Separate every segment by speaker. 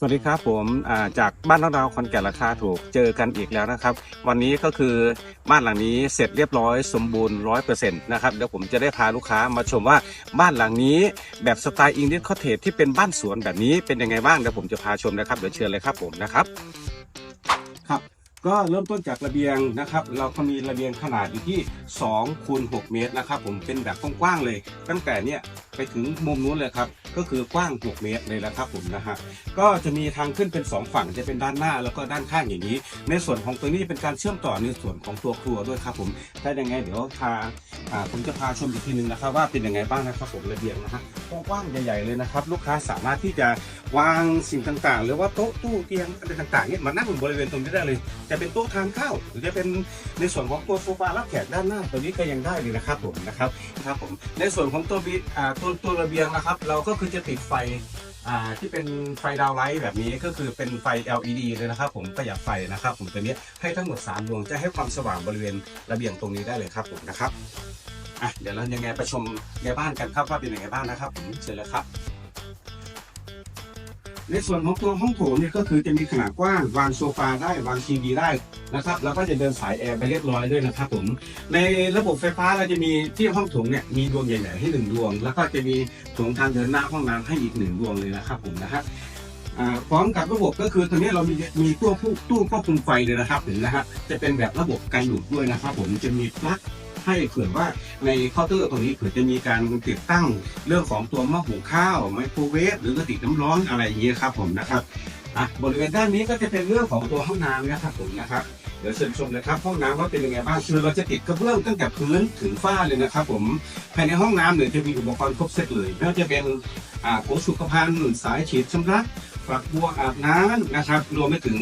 Speaker 1: สวัสดีครับผมาจากบ้านเราคอนแก่นราคาถูกเจอกันอีกแล้วนะครับ วันนี้ก็คือบ้านหลังนี้เสร็จเรียบร้อยสมบูรณ์ร้อยเปอร์เซ็นต์นะครับเดี๋ยวผมจะได้พาลูกค้ามาชมว่าบ้านหลังนี้แบบสไตล์อิงลิชคอเทจที่เป็นบ้านสวนแบบนี้เป็นยังไงบ้างเดี๋ยวผมจะพาชมนะครับเดี๋ยวเชิญเลยครับผมนะครับครับก็เริ่มต้นจากระเบียงนะครับ เราก็มีระเบียงขนาดอยู่ที่2คูณ6เมตรนะครับ ผมเป็นแบบกว้างๆเลย ตั้งแต่เนี้ยไปถึงมุมนู้นเลยครับ ก็คือกว้าง 6 เมตรเลยนะครับผมนะฮะก็จะมีทางขึ้นเป็น 2 ฝั่งจะเป็นด้านหน้าแล้วก็ด้านข้างอย่างนี้ ในส่วนของตัวนี้เป็นการเชื่อมต่อในส่วนของตัวครัวด้วยครับผมถ้ายังไงเดี๋ยวพาผมจะพาชมอีกทีนึงนะครับว่าเป็นยังไงบ้างนะครับผมระเบียงนะฮะกว้างใหญ่ๆเลยนะครับ ลูกค้าสามารถที่จะวางสิ่งต่างๆ หรือว่าโต๊ะตู้เตียงอะไรต่างๆเนี่ยมานั่งบริเวณตรงนี้ได้เลย จะเป็นโต๊ะทานข้าวหรือจะเป็นในส่วนของตัวโซฟารับแขกด้านหน้าตัวนี้ก็ยังได้เลยนะครับผมนะครับครับผมในส่วนของตัวบีตัวตัวระเบียงนะครับ เราก็คือจะติดไฟอ่าที่เป็นไฟดาวไลท์แบบนี้ก็คือเป็นไฟ LED เลยนะครับ ผมประหยัดไฟนะครับ ผมตัวนี้ให้ทั้งหมด3ดวงจะให้ความสว่างบริเวณระเบียงตรงนี้ได้เลยครับผมนะครับอะเดี๋ยวเรายังไงไปชมในบ้านกันครับว่าเป็นยังไงบ้างนะครับ ผมเชิญเลยครับ ในส่วนของตัวห้องโถงเนี่ยก็คือจะมีขนาดกว้างวางโซฟาได้วางทีวีได้นะครับแล้วก็จะเดินสายแอร์ไปเรียบร้อยด้วยนะครับผมในระบบไฟฟ้าเราจะมีที่ห้องโถงเนี่ยมีดวงใหญ่ๆให้หนึ่งดวง แล้วก็จะมีโถงทางเดินหน้าห้องน้ำให้อีกหนึ่งดวงเลยนะครับผมนะฮะอ่าพร้อมกับระบบก็คือตอนนี้เรามีมีตู้ผู้ตู้ควบคุมไฟเลยนะครับเห็นนะฮะจะเป็นแบบระบบการหยุดด้วยนะครับผมจะมีปลั๊ก ให้เผื่อว่าในเคาน์เตอร์ตรงนี้เผื่อจะมีการติดตั้งเรื่องของตัวหม้อหุงข้าวไมโครเวฟหรือกระติกน้ำร้อนอะไรอย่างเงี้ยครับผมนะครับอะบริเวณด้านนี้ก็จะเป็นเรื่องของตัวห้องน้ำนะครับผมนะครับเดี๋ยวเชิญชมเลยครับห้องน้ำว่าเป็นยังไงบ้างคือเราจะติดกระเบื้องตั้งแต่พื้นถึงฝ้าเลยนะครับผมภายในห้องน้ำเนี่ยจะมีอุปกรณ์ครบเซตเลยไม่ว่าจะเป็นอ่าโถสุขภัณฑ์สายฉีดชำระ ฝักบัวอาบน้ำนะครับ รวมไปถึง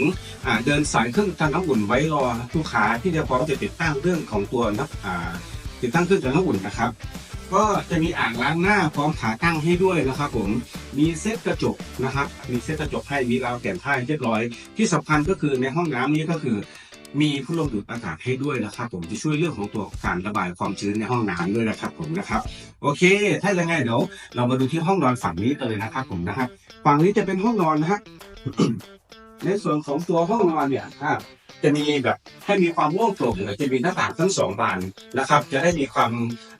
Speaker 1: เดินสายเครื่องทำน้ำอุ่นไว้รอลูกค้าที่จะพร้อมจะติดตั้งเรื่องของตัวนับติดตั้งเครื่องทำน้ำอุ่นนะครับ ก็จะมีอ่างล้างหน้าพร้อมขาตั้งให้ด้วยนะครับ ผมมีเซตกระจกนะครับ มีเซตกระจกให้มีราวแก่นท้าให้เรียบร้อย ที่สำคัญก็คือในห้องน้ำนี้ก็คือ มีพัดลมดูดอากาศให้ด้วยนะครับ ผมจะช่วยเรื่องของตัวการระบายความชื้นในห้องน้ำด้วยนะครับ ผมนะครับ โอเค ถ้าอย่างไงเดี๋ยวเรามาดูที่ห้องนอนฝั่งนี้กันเลยนะครับ ผมนะครับฝั่งนี้จะเป็นห้องนอนนะฮะในส่วนของตัวห้องนอนเนี่ยจะมีแบบให้มีความโล่งโปร่งจะมีหน้าต่างทั้งสองบานนะครับ จะได้มีความ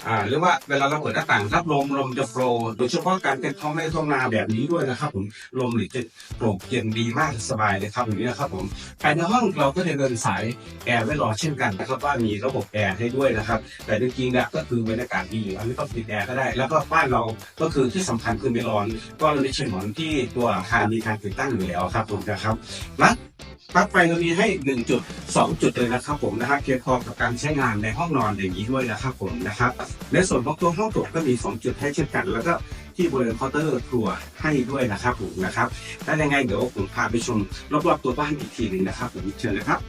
Speaker 1: อ่าหรือว่าเวลาเราเปิดหน้าต่างรับลมลมจะโฟล์โดยเฉพาะการเป็นท้องไร่ท้องนาแบบนี้ด้วยนะครับผมลมหรือจะโปร่งเย็นดีมากสบายเลยครับอย่างนี้นะครับผมภายในห้องเราก็จะเดินสายแอร์ไว้รอเช่นกันนะครับว่ามีระบบแอร์ให้ด้วยนะครับ แต่จริงๆเนี่ยก็คือบรรยากาศดีอยู่อันนี้ก็ปิดแอร์ก็ได้ แล้วก็บ้านเราก็คือที่สำคัญคือไม่ร้อน ก็เราได้เฉนอนที่ตัวอาคารมีการติดตั้งอยู่แล้วครับผมนะครับและ ปลั๊กไฟเรามีให้ 1 จุด 2 จุดเลยนะครับผมนะครับเพียงพอกับการใช้งานในห้องนอนอย่างนี้ด้วยนะครับผมนะครับในส่วนของตัวห้องตรวจก็มี 2 จุดให้เช่นกัน แล้วก็ที่บริเวณเคาน์เตอร์ครัวให้ด้วยนะครับผมนะครับถ้ายังไงเดี๋ยวผมพาไปชมรอบๆตัวบ้านอีกทีหนึ่งนะครับผมเชิญเลยครับ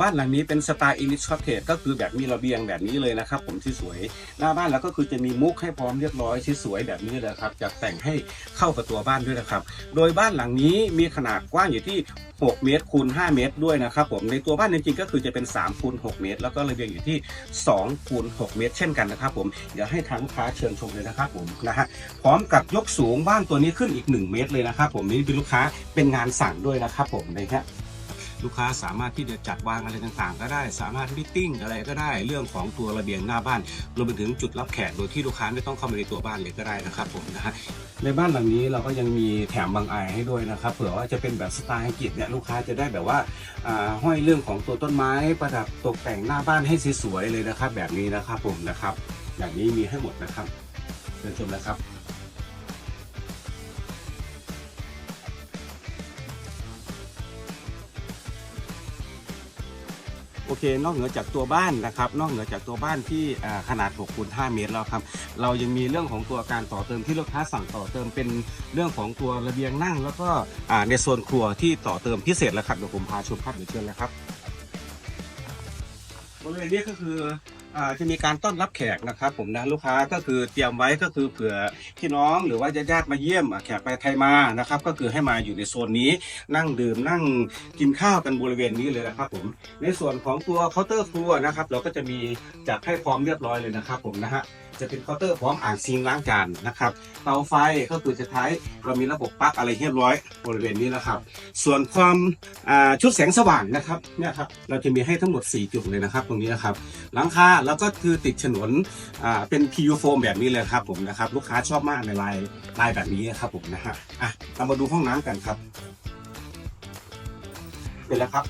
Speaker 1: บ้านหลังนี้เป็นสไตล์อินิชคอเทจก็คือแบบมีระเบียงแบบนี้เลยนะครับ ผมที่สวยหน้าบ้านแล้วก็คือจะมีมุกให้พร้อมเรียบร้อยที่สวยแบบนี้เลยครับจะแต่งให้เข้ากับตัวบ้านด้วยนะครับ โดยบ้านหลังนี้มีขนาดกว้างอยู่ที่ 6 เมตรคูณ 5 เมตรด้วยนะครับผมในตัวบ้านจริงๆก็คือจะเป็น3คูณ6เมตร แล้วก็ระเบียงอยู่ที่2คูณ6เมตร เช่นกันนะครับ ผมเดี๋ยวให้ทางลูกค้าเชิญชมเลยนะครับผมนะฮะพร้อมกับยกสูงบ้านตัวนี้ขึ้นอีก 1 เมตรเลยนะครับผมนี่เป็นลูกค้าเป็นงานสั่งด้วยนะครับผมนะฮะ ลูกค้าสามารถที่จะจัดวางอะไรต่างๆ ก็ได้สามารถมิทติ้งอะไรก็ได้เรื่องของตัวระเบียงหน้าบ้านรวมไปถึงจุดรับแขกโดยที่ลูกค้าไม่ต้องเข้ามาในตัวบ้านเลยก็ได้นะครับผมนะฮะในบ้านหลังนี้เราก็ยังมีแถมบางไอให้ด้วยนะครับเผื่อว่าจะเป็นแบบสไตล์อังกฤษเนี่ยลูกค้าจะได้แบบว่าห้อยเรื่องของตัวต้นไม้ประดับตกแต่งหน้าบ้านให้สวยๆเลยนะครับ แบบนี้นะครับผมนะครับอย่างนี้มีให้หมดนะครับเชิญชมนะครับ อเคนอกเหนือจากตัวบ้านนะครับ นอกเหนือจากตัวบ้านที่ขนาด6คูณ5เมตรแล้วครับ เรายังมีเรื่องของตัวการต่อเติมที่ลูกค้าสั่งต่อเติมเป็นเรื่องของตัวระเบียงนั่ง แล้วก็ในโซนครัวที่ต่อเติมพิเศษแล้วครับเดี๋ยวผมพาชมภาพเดี๋ยวเชิญเลยครับบริเวณนี้ก็คือ อ่าจะมีการต้อนรับแขกนะครับผมนะลูกค้าก็คือเตรียมไว้ก็คือเผื่อพี่น้องหรือว่าญาติๆมาเยี่ยมอะแขกไปไทยมานะครับ ก็คือให้มาอยู่ในโซนนี้นั่งดื่มนั่งกินข้าวกันบริเวณนี้เลยนะครับผมในส่วนของตัวเคาน์เตอร์ครัวนะครับเราก็จะมีจัดให้พร้อมเรียบร้อยเลยนะครับผมนะฮะจะเป็นเคาน์เตอร์พร้อมอ่างซิงล้างจานนะครับเตาไฟก็คือจะใช้เรามีระบบปลั๊กอะไรเรียบร้อยบริเวณนี้นะครับ ส่วนความชุดแสงสว่างนะครับเนี่ยครับเราจะมีให้ทั้งหมด 4 จุดเลยนะครับ ตรงนี้นะครับหลังคาแล้วก็คือติดฉนวนอ่าเป็น PU โฟมแบบนี้เลยครับผมนะครับ ลูกค้าชอบมากในลายลายแบบนี้ครับผมนะฮะอะเรามาดูห้องน้ำกันครับเป็นแล้วครับ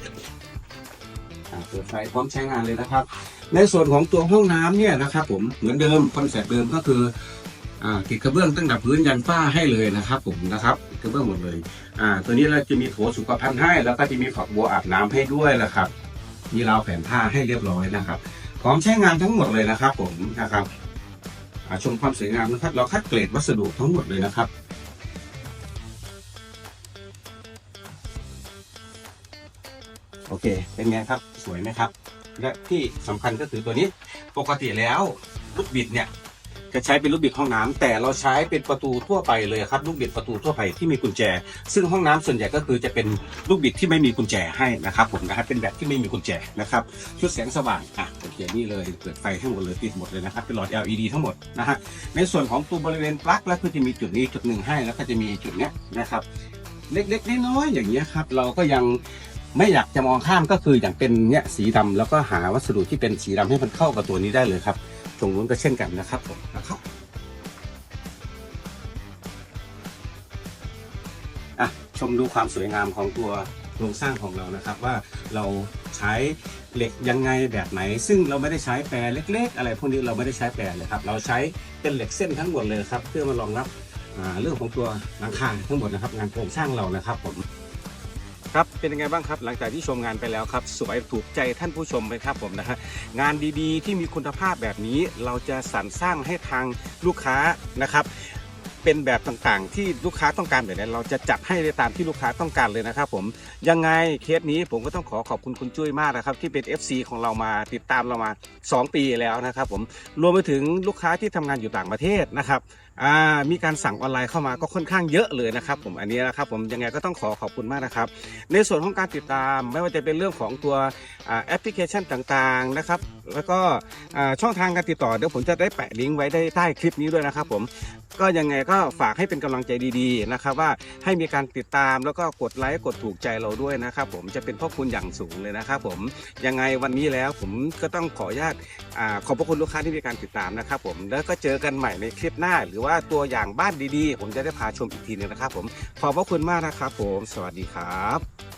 Speaker 1: อ่าเปิดไฟพร้อมใช้งานเลยนะครับ ในส่วนของตัวห้องน้ำเนี่ยนะครับผมเหมือนเดิมคอนเซ็ปต์เดิมก็คืออ่าติดกระเบื้องตั้งแต่พื้นยันฝ้าให้เลยนะครับ ผมนะครับกระเบื้องหมดเลยอ่าตัวนี้เราจะมีโถสุขภัณฑ์ให้ แล้วก็จะมีฝักบัวอาบน้ำให้ด้วยนะครับมีราวแผ่นผ้าให้เรียบร้อยนะครับ พร้อมใช้งานทั้งหมดเลยนะครับ ผมนะครับชมความสวยงามนะครับ เราคัดเกรดวัสดุทั้งหมดเลยนะครับโอเค เป็นไงครับ สวยไหมครับ และที่สำคัญก็คือตัวนี้ ปกติแล้วลูกบิดเนี่ย จะใช้เป็นลูกบิดห้องน้ำแต่เราใช้เป็นประตูทั่วไปเลยครับลูกบิดประตูทั่วไปที่มีกุญแจ ซึ่งห้องน้ำส่วนใหญ่ก็คือจะเป็นลูกบิดที่ไม่มีกุญแจให้นะครับผมนะครับเป็นแบบที่ไม่มีกุญแจนะครับชุดแสงสว่างอะโอเคนี่เลยเปิดไฟทั้งหมดเลยติดหมดเลยนะครับเป็นหลอด LED ทั้งหมดนะฮะในส่วนของตัวบริเวณปลั๊กแล้วก็จะมีจุดนี้จุดหนึ่งให้แล้วก็จะมีจุดเนี้ยนะครับเล็กๆน้อยๆอย่างเงี้ยครับเราก็ยังไม่อยากจะมองข้ามก็คืออย่างเป็นเนี้ยสีดำแล้วก็หาวัสดุที่เป็นสีดำให้มันเข้ากับตัวนี้ได้เลยครับ ตรงนู้นก็เช่นกันนะครับผมนะครับอะชมดูความสวยงามของตัวโครงสร้างของเรานะครับ ว่าเราใช้เหล็กยังไงแบบไหน ซึ่งเราไม่ได้ใช้แปรเล็ก ๆ อะไรพวกนี้เราไม่ได้ใช้แปรเลยครับ เราใช้เป็นเหล็กเส้นทั้งหมดเลยครับ เพื่อมารองรับเรื่องของตัวหลังคาทั้งหมดนะครับ งานโครงสร้างเรานะครับผม ครับเป็นยังไงบ้างครับหลังจากที่ชมงานไปแล้วครับ สวยถูกใจท่านผู้ชมไหมครับผมนะฮะงานดีๆ ที่มีคุณภาพแบบนี้เราจะสรรสร้างให้ทางลูกค้านะครับ เป็นแบบต่างๆ ที่ลูกค้าต้องการแบบนี้เราจะจัดให้ในตามที่ลูกค้าต้องการเลยนะครับผมยังไงเคสนี้ผมก็ต้องขอขอบคุณคุณจุ้ยมากนะครับที่เป็น FC ของเรามาติดตามเรามา 2 ปีแล้วนะครับผมรวมไปถึงลูกค้าที่ทำงานอยู่ต่างประเทศนะครับมีการสั่งออนไลน์เข้ามาก็ค่อนข้างเยอะเลยนะครับผมอันนี้นะครับผมยังไงก็ต้องขอขอบคุณมากนะครับ ในส่วนของการติดตามไม่ว่าจะเป็นเรื่องของตัวอแอปพลิเคชันต่างๆนะครับแล้วก็ช่องทางการติดต่อเดี๋ยวผมจะได้แปะลิงก์ไว้ได้ใต้คลิปนี้ด้วยนะครับผม ก็ยังไงก็ฝากให้เป็นกำลังใจดีๆนะครับว่าให้มีการติดตามแล้วก็กดไลค์กดถูกใจเราด้วยนะครับผมจะเป็นพ่อคุณอย่างสูงเลยนะครับผมยังไงวันนี้แล้วผมก็ต้องขออนุญาตอ่าขอบพระคุณลูกค้าที่มีการติดตามนะครับผมแล้วก็เจอกันใหม่ในคลิปหน้า หรือว่าตัวอย่างบ้านดีๆ ผมจะได้พาชมอีกทีหนึงนะครับผมขอบพระคุณมากนะครับผม สวัสดีครับ